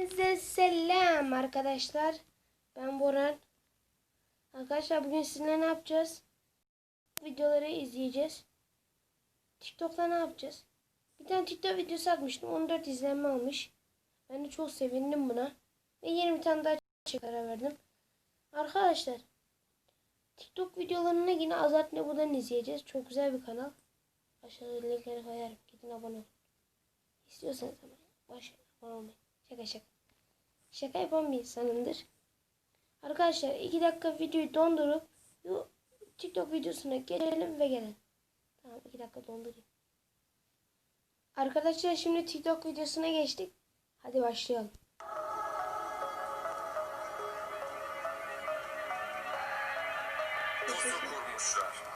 Size selam arkadaşlar. Ben Boran. Arkadaşlar bugün sizinle ne yapacağız? Videoları izleyeceğiz. TikTok'ta ne yapacağız? Bir tane TikTok videosu atmıştım. 14 izlenme almış. Ben de çok sevindim buna. Ve yeni bir tane daha karar verdim. Arkadaşlar TikTok videolarını yine Azat Nebu'dan izleyeceğiz. Çok güzel bir kanal. Aşağıda linkleri koyarım. Gidin abone olun. İstiyorsanız başlayın abone olmayı. Şaka şaka. Şaka yapan bir insanımdır. Arkadaşlar 2 dakika videoyu dondurup TikTok videosuna geçelim ve gelelim. Tamam 2 dakika dondurayım. Arkadaşlar şimdi TikTok videosuna geçtik. Hadi başlayalım. Pusu kurmuşlar.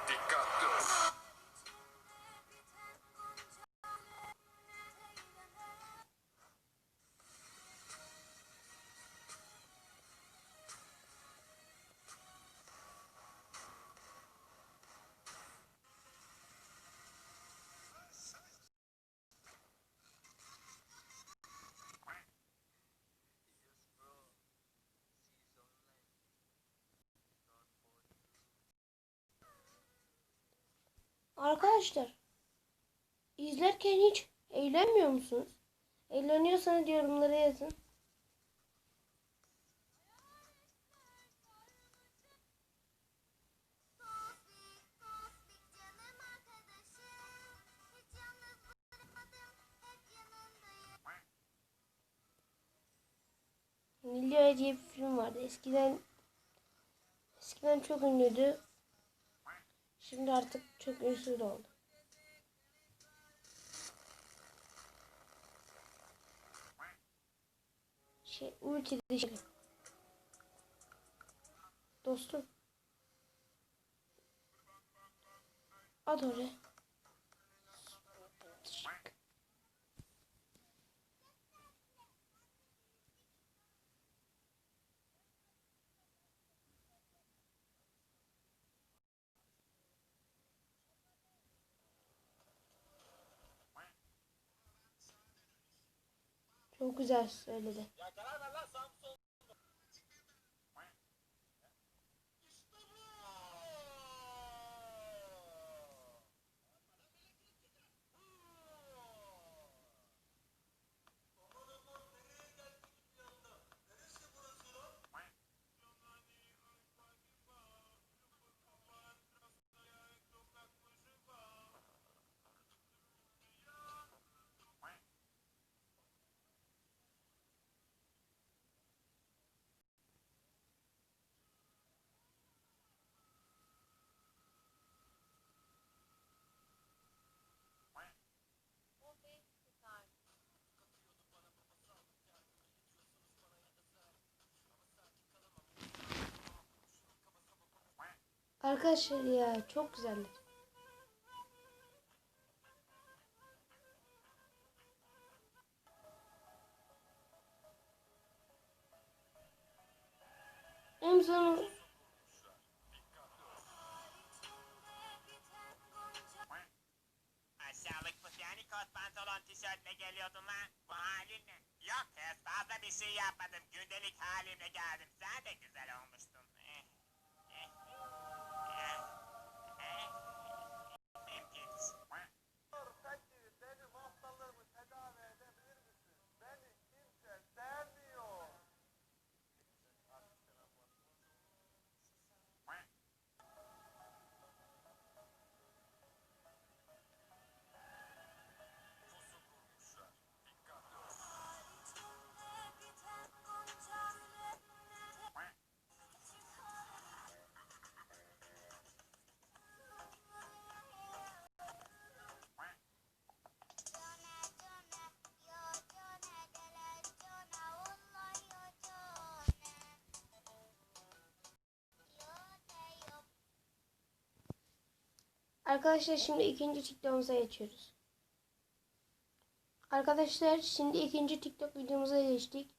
Arkadaşlar izlerken hiç eğlenmiyor musunuz? Eğleniyorsanız yorumlara yazın. Nilüfer diye bir film vardı. Eskiden eskiden çok ünlüydü. Şimdi artık çok ünsüz oldu. Şey, ulti dışı. Dostum. At oraya. Çok güzel söyledi. Arkadaşlar ya çok güzeldi. En son tişörtle geliyordun lan. Bu halin ne? Yok kız fazla bir şey yapmadım. Gündelik halimle geldim. Sen de güzel olmuştun. Arkadaşlar şimdi ikinci TikTok'umuza geçiyoruz. Arkadaşlar şimdi ikinci TikTok videomuza geçtik.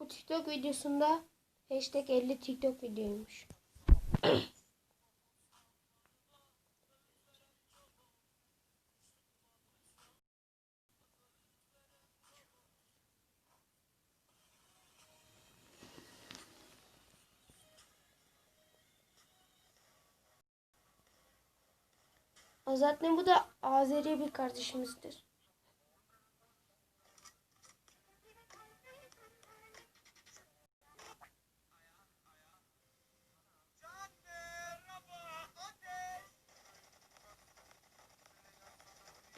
Bu TikTok videosunda hashtag 50 TikTok videoymuş. Zaten bu da Azeri bir kardeşimizdir.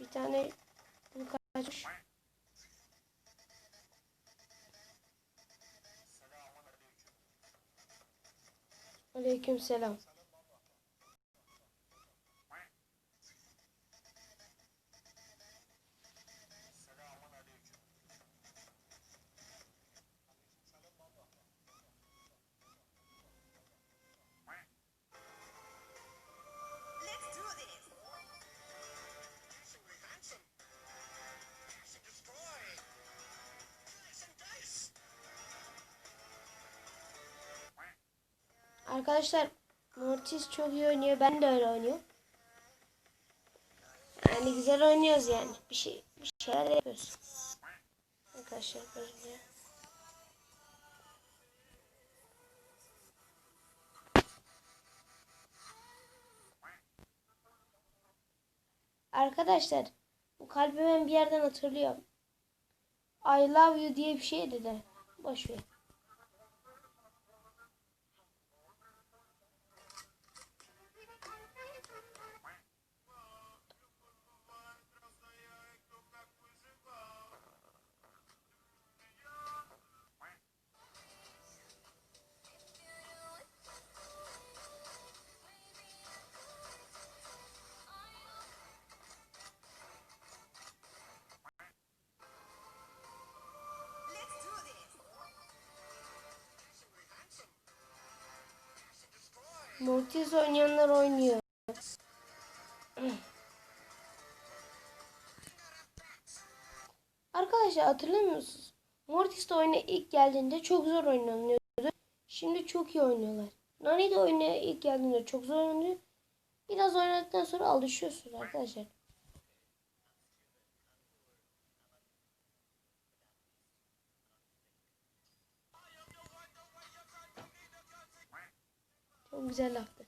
Bir tane bu kaçmış. Aleyküm selam. Arkadaşlar Mortis çok iyi oynuyor. Ben de öyle oynuyorum. Yani güzel oynuyoruz yani. Bir şey bir şeyler yapıyoruz. Arkadaşlar böyle. Arkadaşlar bu kalbi ben bir yerden hatırlıyorum. I love you diye bir şey dedi. Boş ver. Mortis oynayanlar oynuyor. Arkadaşlar hatırlamıyor musunuz? Mortis de oyuna ilk geldiğinde çok zor oynanıyordu. Şimdi çok iyi oynuyorlar. Nani de oyuna ilk geldiğinde çok zor oynanıyor. Biraz oynadıktan sonra alışıyorsunuz arkadaşlar. Çok güzel laftı.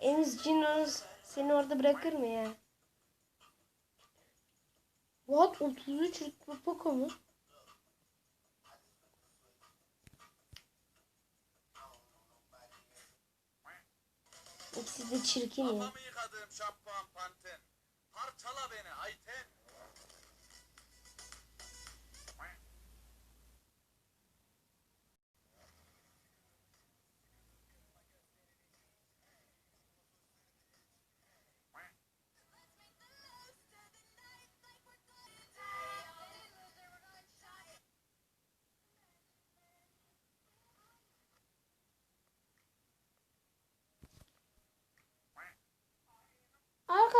Emiz Cinos seni orada bırakır mı ya? What? 33 rütbe Poco? İkisi de çirkin ya. Kafamı yıkadığım şampuan panten. Parçala beni Ayten.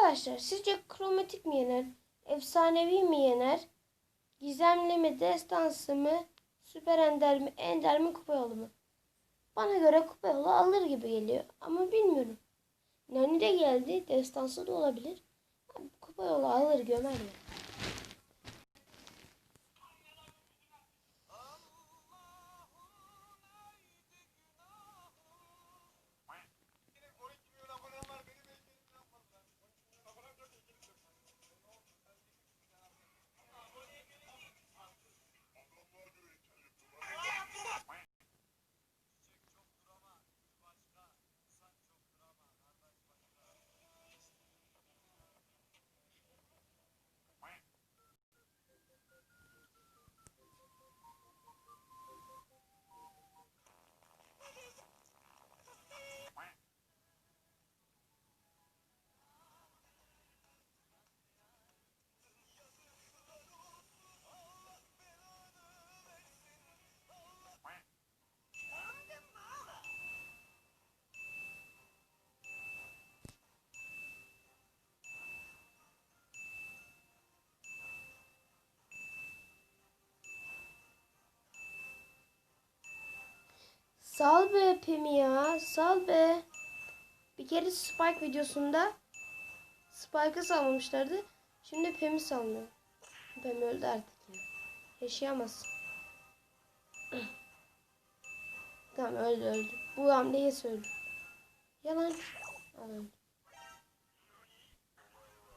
Arkadaşlar sizce kromatik mi yener? Efsanevi mi yener? Gizemli mi? Destansı mı? Süper ender mi? Ender mi? Kupa yolu mu? Bana göre kupa yolu alır gibi geliyor. Ama bilmiyorum. Nani de geldi. Destansı da olabilir. Kupa yolu alır gömer mi? Sal be. Bir kere Spike videosunda Spike'ı salmamışlardı. Şimdi Pem'i salmıyor. Pem öldü artık ya. Yaşayamaz. tamam öldü öldü. Bu hamleyi söyle. Yalan.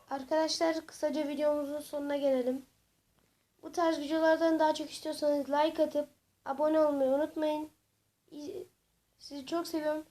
Arkadaşlar kısaca videomuzun sonuna gelelim. Bu tarz videolardan daha çok istiyorsanız like atıp abone olmayı unutmayın. Sizi çok seviyorum.